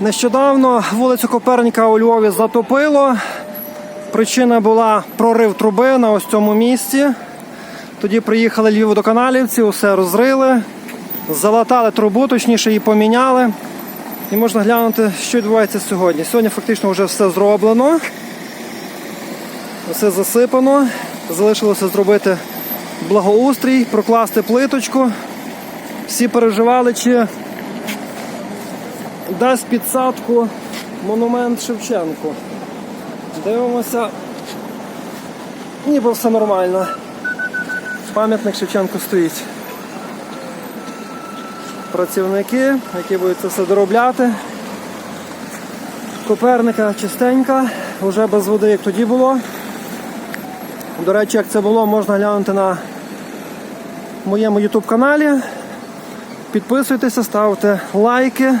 Нещодавно вулицю Коперніка у Львові затопило. Причина була прорив труби на ось цьому місці. Тоді приїхали львіводоканалівці, усе розрили, залатали трубу, точніше її поміняли. І можна глянути, що відбувається сьогодні. Сьогодні фактично вже все зроблено. Все засипано. Залишилося зробити благоустрій, прокласти плиточку. Всі переживали, чи дасть підсадку монумент Шевченку. Дивимося. Ніби все нормально. Пам'ятник Шевченку стоїть. Працівники, які будуть це все доробляти. Коперника чистенька, вже без води, як тоді було. До речі, як це було, можна глянути на моєму YouTube каналі. Підписуйтеся, ставте лайки.